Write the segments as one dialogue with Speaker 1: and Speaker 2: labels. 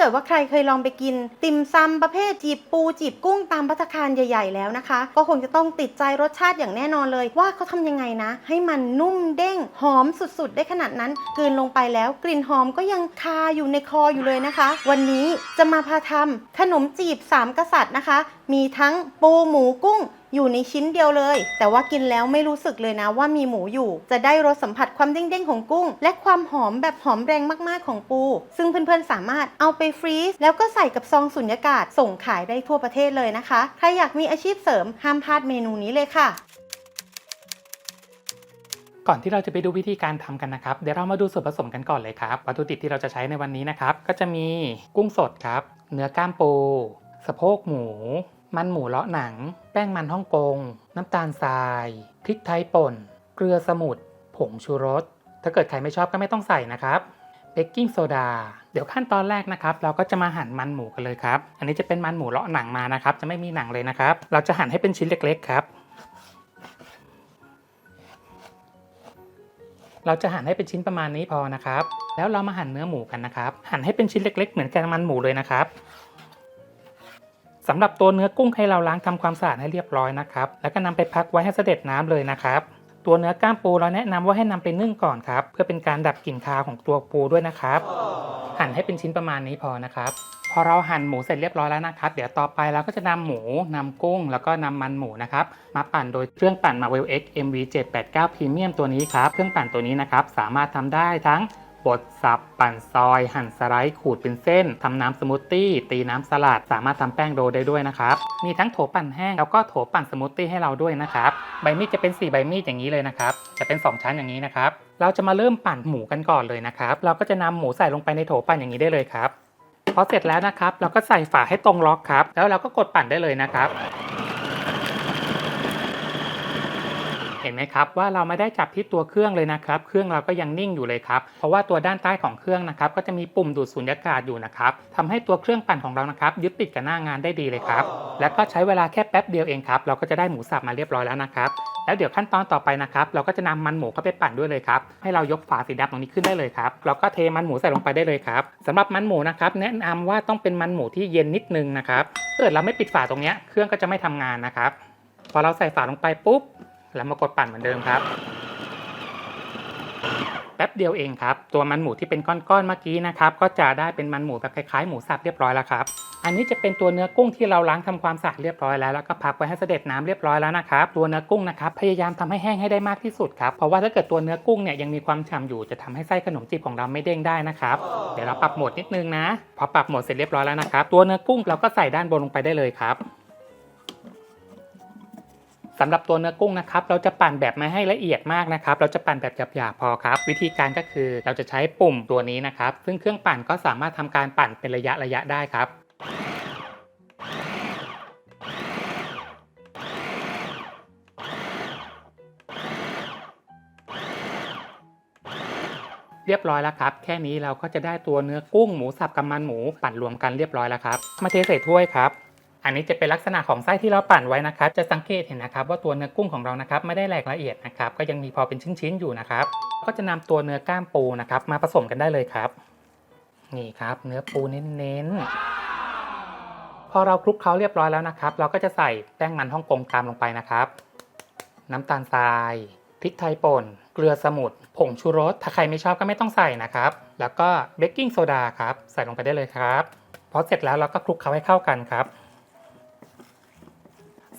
Speaker 1: กิดว่าใครเคยลองไปกิน ติ่มซำประเภทจีบปูจีบกุ้งตามพัตตาคารใหญ่ ๆ แล้วนะคะ ก็คงจะต้องติดใจรสชาติอย่างแน่นอนเลย ว่าเขาทำยังไงนะ ให้มันนุ่มเด้งหอมสุดๆ ได้ขนาดนั้นกลืนลงไปแล้ว กลิ่นหอมก็ยังคาอยู่ในคออยู่เลยนะคะ วันนี้จะมาพาทำขนมจีบสามกษัตริย์นะคะ มีทั้งปูหมูกุ้ง อยู่ในชิ้นเดียวเลย แต่ว่ากินแล้วไม่รู้สึกเลยนะว่ามีหมูอยู่ จะได้รสสัมผัสความเด้งๆของกุ้ง และความหอมแบบหอมแรงมากๆของปู ซึ่งเพื่อนๆสามารถเอาไปฟรีซแล้วก็ใส่กับซองสุญญากาศส่งขายได้ทั่วประเทศเลยนะคะ ใครอยากมีอาชีพเสริมห้ามพลาดเมนูนี้เลยค่ะ
Speaker 2: ก่อนที่เราจะไปดูวิธีการทำกันนะครับ เดี๋ยวเรามาดูส่วนผสมกันก่อนเลยครับ วัตถุดิบที่เราจะใช้ในวันนี้นะครับ ก็จะมีกุ้งสดครับ เนื้อกล้ามปู สะโพกหมู มันหมูเลาะหนัง แป้งมันฮ่องกง น้ำตาลทราย พริกไทยป่น เกลือสมุนผงชูรส ถ้าเกิดใครไม่ชอบก็ไม่ต้องใส่นะครับเบกกิ้งโซดา เดี๋ยวขั้นตอนแรกนะครับ เราก็จะมาหั่นมันหมูกันเลยครับ อันนี้จะเป็นมันหมูเลาะหนังมานะครับ จะไม่มีหนังเลยนะครับ เราจะหั่นให้เป็นชิ้นเล็ก ๆ ครับ เราจะหั่นให้เป็นชิ้นประมาณนี้พอนะครับ แล้วเรามาหั่นเนื้อหมูกันนะครับ หั่นให้เป็นชิ้นเล็ก ๆ เหมือนกับมันหมูเลยนะครับ สำหรับตัวเนื้อกุ้งให้เราล้างทำความสะอาดให้เรียบร้อยนะครับ แล้วก็นำไปพักไว้ให้เสด็จน้ำเลยนะครับตัวเนื้อกล้ามปูเราแนะนำว่าให้นำไปนึ่งก่อนครับเพื่อเป็นการดับกลิ่นคาวของตัวปูด้วยนะครับ หั่นให้เป็นชิ้นประมาณนี้พอนะครับพอเราหั่นหมูเสร็จเรียบร้อยแล้วนะครับ เดี๋ยวต่อไปเราก็จะนำหมูนำกุ้ง แล้วก็นำมันหมูนะครับมาปั่นโดยเครื่องปั่น Marvel X MV 789 Premium ตัวนี้ครับเครื่องปั่นตัวนี้นะครับสามารถทำได้ทั้ง บดสับ ปั่นซอย หั่นสไลด์ขูดเป็นเส้นทำน้ำสมูทตี้ ตีน้ำสลัด สามารถทำแป้งโดได้ด้วยนะครับ มีทั้งโถปั่นแห้ง แล้วก็โถปั่นสมูทตี้ให้เราด้วยนะครับ ใบมีดจะเป็น 4 ใบมีดอย่างนี้เลยนะครับ จะเป็น 2 ชั้นอย่างนี้นะครับ เราจะมาเริ่มปั่นหมูกันก่อนเลยนะครับ เราก็จะนำหมูใส่ลงไปในโถปั่นอย่างนี้ได้เลยครับ พอเสร็จแล้วนะครับ เราก็ใส่ฝาให้ตรงล็อกครับ แล้วเราก็กดปั่นได้เลยนะครับ เห็นไหมครับว่าเราไม่ได้จับที่ตัวเครื่องเลยนะครับ เครื่องเราก็ยังนิ่งอยู่เลยครับเพราะว่าตัวด้านใต้ของเครื่องนะครับก็จะมีปุ่มดูดสุญญากาศอยู่นะครับทำให้ตัวเครื่องปั่นของเรานะครับยึดติดกับหน้างานได้ดีเลยครับแล้วก็ใช้เวลาแค่แป๊บเดียวเองครับเราก็จะได้หมูสับมาเรียบร้อยแล้วนะครับแล้วเดี๋ยวขั้นตอนต่อไปนะครับ เราก็จะนำมันหมูเข้าไปปั่นด้วยเลยครับ ให้เรายกฝาสีดำตรงนี้ขึ้นได้เลยครับ เราก็เทมันหมูใส่ลงไปได้เลยครับสำหรับมันหมูนะครับ แนะนำว่าต้องเป็นมันหมูที่เย็นนิดนึงนะครับเกิดเราไม่ปิดฝาตรงนี้เครื่องก็จะไม่ทำงานนะครับ พอเราใส่ฝาลงไปปุ๊บ แล้วมากดปั่นเหมือนเดิมครับ แป๊บเดียวเองครับ ตัวมันหมูที่เป็นก้อนๆเมื่อกี้นะครับก็จะได้เป็นมันหมูแบบคล้ายๆหมูสับเรียบร้อยแล้วครับอันนี้จะเป็นตัวเนื้อกุ้งที่เราล้างทำความสะอาดเรียบร้อยแล้วแล้วก็พักไว้ให้เสด็จน้ำเรียบร้อยแล้วนะครับตัวเนื้อกุ้งนะครับพยายามทำให้แห้งให้ได้มากที่สุดครับเพราะว่าถ้าเกิดตัวเนื้อกุ้งเนี่ยยังมีความฉ่ำอยู่จะทำให้ไส้ขนมจีบของเราไม่เด้งได้นะครับเดี๋ยวเราปรับโหมดนิดนึงนะ พอปรับโหมดเสร็จเรียบร้อยแล้วนะครับตัวเนื้อกุ้งเราก็ใส่ด้านบนลงไปได้เลยครับ สำหรับตัวเนื้อกุ้งนะครับเราจะปั่นแบบไม่ให้ละเอียดมากนะครับเราจะปั่นแบบหยาบๆพอครับ วิธีการก็คือเราจะใช้ปุ่มตัวนี้นะครับซึ่งเครื่องปั่นก็สามารถทำการปั่นเป็นระยะระยะได้ครับเรียบร้อยแล้วครับ แค่นี้เราก็จะได้ตัวเนื้อกุ้งหมูสับกับมันหมูปั่นรวมกันเรียบร้อยแล้วครับ มาเทใส่ถ้วยครับ อันนี้จะเป็นลักษณะของไส้ที่เราปั่นไว้นะครับ จะสังเกตเห็นนะครับว่าตัวเนื้อกุ้งของเรานะครับไม่ได้แหลกละเอียดนะครับ ก็ยังมีพอเป็นชิ้นๆอยู่นะครับ ก็จะนำตัวเนื้อกล้ามปูนะครับมาผสมกันได้เลยครับ นี่ครับ เนื้อปูเน้นๆ พอเราคลุกเคล้าเรียบร้อยแล้วนะครับ เราก็จะใส่แป้งมันฮ่องกงตามลงไปนะครับ น้ำตาลทรายพริกไทยป่น เกลือสมุนผงชูรส ถ้าใครไม่ชอบก็ไม่ต้องใส่นะครับ แล้วก็เบกกิ้งโซดาครับ ใส่ลงไปได้เลยครับ พอเสร็จแล้วเราก็คลุกเคล้าให้เข้ากันครับ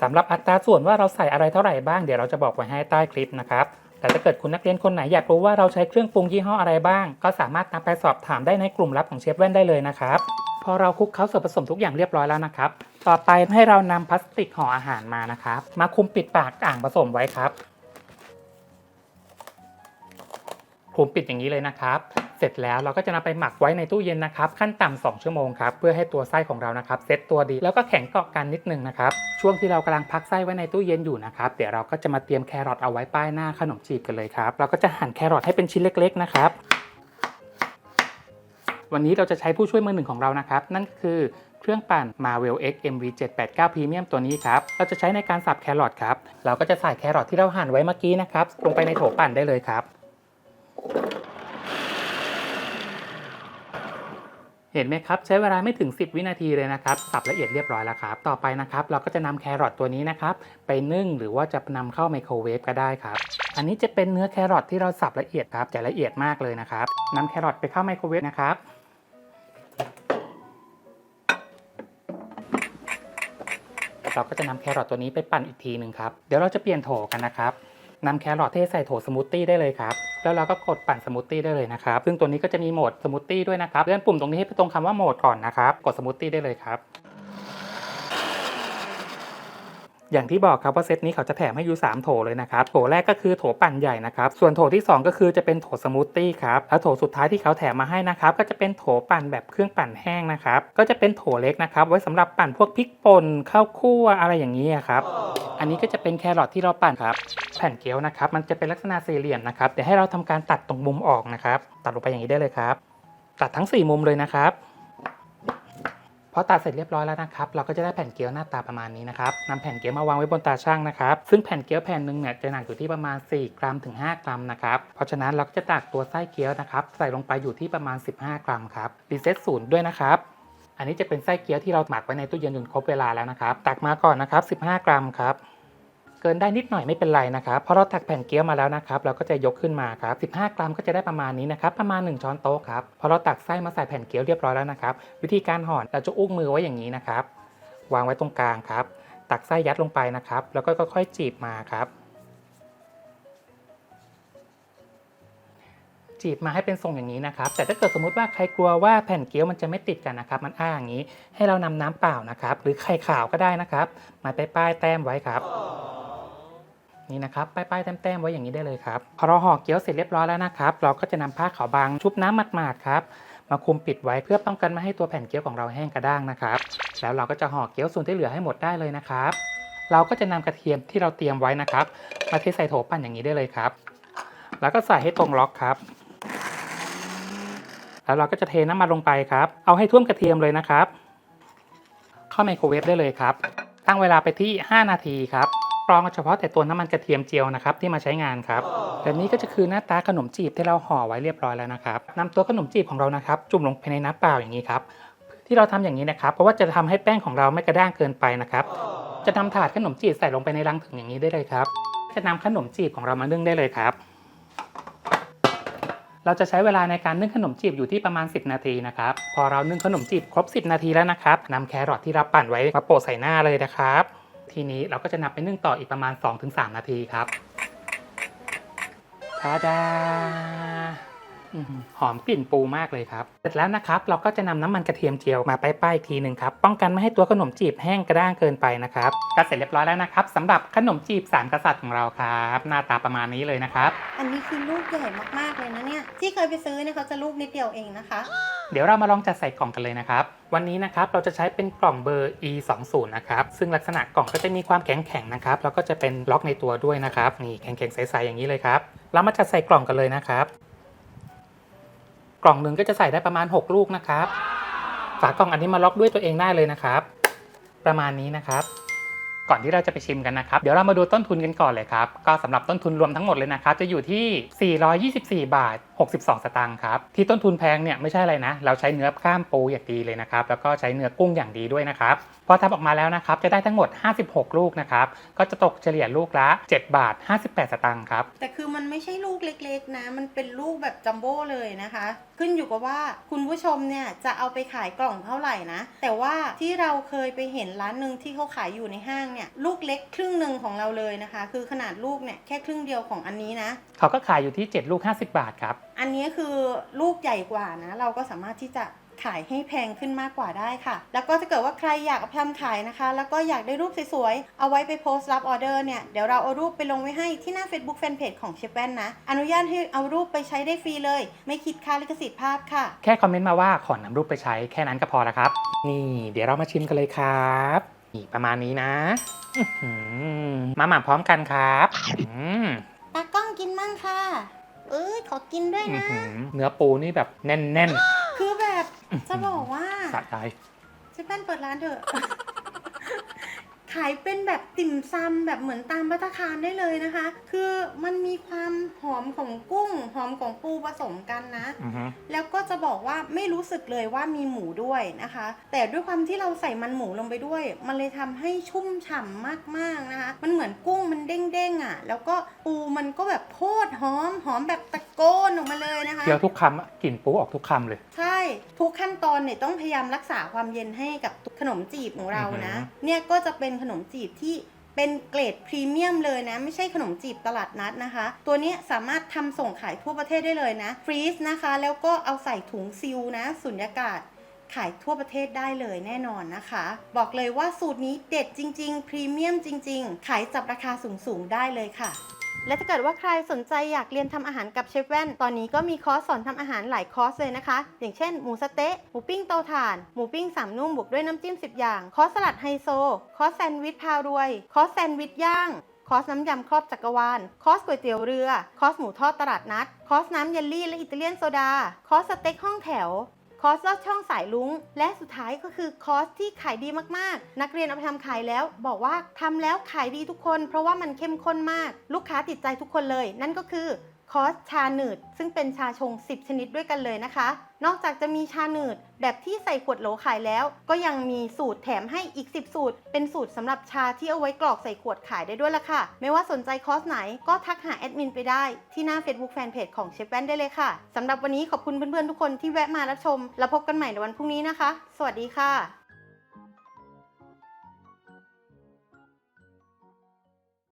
Speaker 2: สำหรับอัตราส่วนว่าเราใส่อะไรเท่าไหร่บ้างเดี๋ยวเราจะบอกไว้ให้ใต้คลิปนะครับแต่ถ้าเกิดคุณนักเรียนคนไหนอยากรู้ว่าเราใช้เครื่องปรุงยี่ห้ออะไรบ้าง ก็สามารถนำไปสอบถามได้ในกลุ่มลับของเชฟแว่นได้เลยนะครับพอเราคลุกเคล้าส่วนผสมทุกอย่างเรียบร้อยแล้วนะครับ ต่อไปให้เรานำพลาสติกห่ออาหารมานะครับ มาคลุมปิดปากอ่างผสมไว้ครับคลุมปิดอย่างนี้เลยนะครับ เสร็จแล้วเราก็จะนำไปหมักไว้ในตู้เย็นนะครับขั้นต่ำ2ชั่วโมงครับเพื่อให้ตัวไส้ของเรานะครับเซ็ตตัวดีแล้วก็แข็งเกาะกันนิดนึงนะครับช่วงที่เรากำลังพักไส้ไว้ในตู้เย็นอยู่นะครับเดี๋ยวเราก็จะมาเตรียมแครอทเอาไว้ป้ายหน้าขนมจีบกันเลยครับเราก็จะหั่นแครอทให้เป็นชิ้นเล็ก ๆ นะครับวันนี้เราจะใช้ผู้ช่วยมือหนึ่งของเรานะครับ นั่นคือเครื่องปั่น Marvel X MV 789 Premium ตัวนี้ครับ เราจะใช้ในการสับแครอทครับ เราก็จะใส่แครอทที่เราหั่นไว้เมื่อกี้นะครับ ลงไปในโถปั่นได้เลยครับ เห็นไหมครับ ใช้เวลาไม่ถึง 10 วินาทีเลยนะครับ สับละเอียดเรียบร้อยแล้วครับ ต่อไปนะครับ เราก็จะนำแครอทตัวนี้นะครับ ไปนึ่งหรือว่าจะนำเข้าไมโครเวฟก็ได้ครับ อันนี้จะเป็นเนื้อแครอทที่เราสับละเอียดครับจะละเอียดมากเลยนะครับนำแครอทไปเข้าไมโครเวฟนะครับเราก็จะนำแครอทตัวนี้ไปปั่นอีกทีหนึ่งครับ เดี๋ยวเราจะเปลี่ยนโถกันนะครับนำแครอทเทใส่โถสมูทตี้ได้เลยครับ แล้วเราก็กดปั่นสมูทตี้ได้เลยนะครับ ซึ่งตัวนี้ก็จะมีโหมดสมูทตี้ด้วยนะครับ เลื่อนปุ่มตรงนี้ให้ไปตรงคำว่าโหมดก่อนนะครับ กดสมูทตี้ได้เลยครับ อย่างที่บอกครับว่าเซตนี้เขาจะแถมให้อยู่3โถเลยนะครับโถแรกก็คือโถปั่นใหญ่นะครับส่วนโถที่ 2 ก็คือจะเป็นโถสมูทตี้ครับแล้วโถสุดท้ายที่เขาแถมมาให้นะครับก็จะเป็นโถปั่นแบบเครื่องปั่นแห้งนะครับก็จะเป็นโถเล็กนะครับไว้สำหรับปั่นพวกพริกป่นข้าวคั่วอะไรอย่างนี้ครับอันนี้ก็จะเป็นแครอทที่เราปั่นครับแผ่นเกี๊ยวนะครับมันจะเป็นลักษณะสี่เหลี่ยมนะครับเดี๋ยวให้เราทำการตัดตรงมุมออกนะครับตัดลงไปอย่างนี้ได้เลยครับ ตัดทั้ง 4 มุมเลยนะครับ พอตัดเสร็จเรียบร้อยแล้วนะครับ เราก็จะได้แผ่นเกี๊ยวหน้าตาประมาณนี้นะครับนำแผ่นเกี๊ยวมาวางไว้บนตาช่างนะครับ ซึ่งแผ่นเกี๊ยวแผ่นหนึ่งเนี่ยจะหนักอยู่ที่ประมาณ 4 กรัมถึง 5 กรัมนะครับ เพราะฉะนั้นเราก็จะตักตัวไส้เกี๊ยวนะครับ ใส่ลงไปอยู่ที่ประมาณ 15 กรัมครับรีเซ็ตศูนย์ด้วยนะครับ อันนี้จะเป็นไส้เกี๊ยวที่เราหมักไว้ในตู้เย็นจนครบเวลาแล้วนะครับ ตักมาก่อนนะครับ 15 กรัมครับ เกินได้นิดหน่อยไม่เป็นไรนะครับเพราะเราตักแผ่นเกี๊ยวมาแล้วนะครับเราก็จะยกขึ้นมาครับ15 กรัมก็จะได้ประมาณนี้นะครับประมาณ 1 ช้อนโต๊ะครับพอเราตักไส้มาใส่แผ่นเกี๊ยวเรียบร้อยแล้วนะครับวิธีการห่อเราจะอุ้งมือไว้อย่างนี้นะครับวางไว้ตรงกลางครับ ตักไส้ยัดลงไปนะครับ แล้วก็ค่อยๆจีบมาครับ จีบมาให้เป็นทรงอย่างนี้นะครับ แต่ถ้าเกิดสมมติว่าใครกลัวว่าแผ่นเกี๊ยวมันจะไม่ติดกันนะครับ มันอ้าอย่างนี้ ให้เรานำน้ำเปล่านะครับ หรือไข่ขาวก็ได้นะครับ มาไปป้ายแต้มไว้ครับ นี่นะครับป้ายๆแต้มๆไว้อย่างนี้ได้เลยครับพอเราห่อเกี๊ยวเสร็จเรียบร้อยแล้วนะครับเราก็จะนำผ้าขาวบางชุบน้ำหมาดๆครับมาคลุมปิดไว้เพื่อป้องกันไม่ให้ตัวแผ่นเกี๊ยวของเราแห้งกระด้างนะครับ แล้วเราก็จะห่อเกี๊ยวส่วนที่เหลือให้หมดได้เลยนะครับ เราก็จะนำกระเทียมที่เราเตรียมไว้นะครับ มาเทใส่โถปั่นอย่างนี้ได้เลยครับ แล้วก็ใส่ให้ตรงล็อกครับ แล้วเราก็จะเทน้ำมันลงไปครับ เอาให้ท่วมกระเทียมเลยนะครับ เข้าไมโครเวฟได้เลยครับ ตั้งเวลาไปที่ 5 นาทีครับ รองเฉพาะแต่ตัวน้ำมันกระเทียมเจียวนะครับที่มาใช้งานครับและนี้ก็จะคือหน้าตาขนมจีบที่เราห่อไว้เรียบร้อยแล้วนะครับนำตัวขนมจีบของเรานะครับ จุ่มลงไปในน้ำเปล่าอย่างนี้ครับที่เราทำอย่างนี้นะครับ เพราะว่าจะทำให้แป้งของเราไม่กระด้างเกินไปนะครับ จะนำถาดขนมจีบใส่ลงไปในรังถึงอย่างนี้ได้เลยครับ จะนำขนมจีบของเรามานึ่งได้เลยครับ เราจะใช้เวลาในการนึ่งขนมจีบอยู่ที่ประมาณ 10 นาทีนะครับ พอเรานึ่งขนมจีบครบ 10 นาทีแล้วนะครับนำแครอทที่เราปั่นไว้มาโปะใส่หน้าเลยนะครับ ทีนี้เราก็จะนำไปนึ่งต่ออีกประมาณ 2-3 นาทีครับทาดาอหอมกลิ่นปูมากเลยครับ เสร็จแล้วนะครับ เราก็จะนำน้ำมันกระเทียมเจียวมาป้ายๆอีกทีหนึ่งครับ ป้องกันไม่ให้ตัวขนมจีบแห้งกระด้างเกินไปนะครับ ก็เสร็จเรียบร้อยแล้วนะครับสำหรับขนมจีบสามกษัตริย์ของเราครับ หน้าตาประมาณนี้เลยนะครับ
Speaker 1: อันนี้คือลูกใหญ่มากๆเลยนะเนี่ย ที่เคยไปซื้อเนี่ยเขาจะลูกนิดเดียวเองนะคะ
Speaker 2: เดี๋ยวเรามาลองจัดใส่กล่องกันเลยนะครับ วันนี้นะครับเราจะใช้เป็นกล่องเบอร์ e 2 0นะครับ ซึ่งลักษณะกล่องก็จะมีความแข็งแข็งๆนะครับ แล้วก็จะเป็นล็อกในตัวด้วยนะครับ นี่แข็งแข็งๆใสๆอย่างนี้เลยครับ เรามาจัดใส่กล่องกันเลยนะครับ กล่องหนึ่งก็จะใส่ได้ประมาณ 6 ลูกนะครับ ฝากล่องอันนี้มาล็อกด้วยตัวเองได้เลยนะครับ ประมาณนี้นะครับก่อนที่เราจะไปชิมกันนะครับ เดี๋ยวเรามาดูต้นทุนกันก่อนเลยครับ ก็สำหรับต้นทุนรวมทั้งหมดเลยนะครับ จะอยู่ที่ 424 บาท 62 สตางค์ครับ ที่ต้นทุนแพงเนี่ยไม่ใช่อะไรนะ เราใช้เนื้อกล้ามปูอย่างดีเลยนะครับ แล้วก็ใช้เนื้อกุ้งอย่างดีด้วยนะครับ พอทำออกมาแล้วนะครับ จะได้ทั้งหมด 56 ลูกนะครับ ก็จะตกเฉลี่ยลูกละ 7 บาท 58 สตางค์ครับ
Speaker 1: แต่คือมันไม่ใช่ลูกเล็กๆ นะ มันเป็นลูกแบบจัมโบ้เลยนะคะ ขึ้นอยู่กับว่าคุณผู้ชมเนี่ยจะเอาไปขายกล่องเท่าไหร่นะ แต่ว่าที่เราเคยไปเห็นร้านหนึ่งที่เขาขายอยู่ในห้างเนี่ย ลูกเล็กครึ่งหนึ่งของเราเลยนะคะ คือขนาดลูกเนี่ยแค่ครึ่งเดียวของอันนี้นะ
Speaker 2: เขาก็ขายอยู่ที่ 7 ลูก 50 บาทครับ
Speaker 1: อันนี้คือลูกใหญ่กว่านะ เราก็สามารถที่จะขายให้แพงขึ้นมากกว่าได้ค่ะ แล้วก็ถ้าเกิดว่าใครอยากเอาไปทำขายนะคะ แล้วก็อยากได้รูปสวยๆ เอาไว้ไปโพสต์รับออเดอร์เนี่ย เดี๋ยวเราเอารูปไปลงไว้ให้ที่หน้า Facebook Fanpage ของเชฟแว่นนะ อนุญาตให้เอารูปไปใช้ได้ฟรีเลย ไม่คิดค่าลิขสิทธิ์ภาพค่ะ
Speaker 2: แค่คอมเมนต์มาว่าขอนำรูปไปใช้แค่นั้นก็พอแล้วครับ นี่เดี๋ยวเรามาชิมกันเลยครับนี่ประมาณนี้นะอื้อหือมาหม่ำพร้อมกันครับอืม
Speaker 1: ตากล้องกินมั่งค่ะ เอ้ยขอกินด้วย
Speaker 2: อื้อ
Speaker 1: นะ
Speaker 2: หือเนื้อปูนี่แบบแน่น
Speaker 1: คือแบบจะบอกว่า
Speaker 2: ๆสะใจ
Speaker 1: เชฟแว่นเปิดร้านเถอะขายเป็น แบบติ่มซำแบบเหมือนตามพัตตาคารได้เลยนะคะ คือมันมีความหอมของกุ้ง หอมของปูผสมกันนะ
Speaker 2: อือฮึ
Speaker 1: แล้วก็จะบอกว่าไม่รู้สึกเลยว่ามีหมูด้วยนะคะ แต่ด้วยความที่เราใส่มันหมูลงไปด้วย มันเลยทำให้ชุ่มฉ่ำมากๆนะคะ มันเหมือนกุ้งมันเด้งๆอะ แล้วก็ปูมันก็แบบโพดหอม หอมแบบตะโกนออกมาเลยนะคะ
Speaker 2: เคี้ยวทุกคำอะกลิ่นปูออกทุกคำเลย
Speaker 1: ใช่ ทุกขั้นตอนเนี่ยต้องพยายามรักษาความเย็นให้กับขนมจีบของเรานะ
Speaker 2: อือหือ
Speaker 1: เนี่ยก็จะเป็นขนมจีบที่เป็นเกรดพรีเมียมเลยนะ ไม่ใช่ขนมจีบตลาดนัดนะคะ ตัวเนี้ยสามารถทำส่งขายทั่วประเทศได้เลยนะฟรีซนะคะ แล้วก็เอาใส่ถุงซิลนะสุญญากาศขายทั่วประเทศได้เลยแน่นอนนะคะ บอกเลยว่าสูตรนี้เด็ดจริง ๆ พรีเมียมจริง ๆ ขายจับราคาสูง ๆ ได้เลยค่ะ และถ้าเกิดว่าใครสนใจอยากเรียนทำอาหารกับเชฟแว่น ตอนนี้ก็มีคอร์สสอนทำอาหารหลายคอร์สเลยนะคะ อย่างเช่น หมูสเต๊ะ หมูปิ้งเตาถ่าน หมูปิ้งสามนุ่มบวกด้วยน้ำจิ้ม 10 อย่าง คอร์สสลัดไฮโซ คอร์สแซนด์วิชพารวย คอร์สแซนด์วิชย่าง คอร์สน้ำยำครอบจักรวาล คอร์สก๋วยเตี๋ยวเรือ คอร์สหมูทอดตลาดนัด คอร์สน้ำเยลลี่และอิตาเลียนโซดา คอร์สสเต็กห้องแถว คอร์สลอดช่องสายลุงและสุดท้ายก็คือคอร์สที่ขายดีมากๆ นักเรียนเอาไปทำขายแล้ว บอกว่าทำแล้วขายดีทุกคน เพราะว่ามันเข้มข้นมาก ลูกค้าติดใจทุกคนเลย นั่นก็คือ คอร์สชาหนืด ซึ่งเป็นชาชง 10 ชนิดด้วยกันเลยนะคะ นอกจากจะมีชาหนืด แบบที่ใส่ขวดโหลขายแล้ว ก็ยังมีสูตรแถมให้อีก 10 สูตร เป็นสูตรสำหรับชาที่เอาไว้กรอกใส่ขวดขายได้ด้วยละค่ะ ไม่ว่าสนใจคอร์สไหนก็ทักหาแอดมินไปได้ที่หน้า Facebook Fanpage ของเชฟแว่นได้เลยค่ะสำหรับวันนี้ขอบคุณเพื่อนๆทุกคนที่แวะมารับชม แล้วพบกันใหม่ในวันพรุ่งนี้นะคะ สวัสดีค่ะ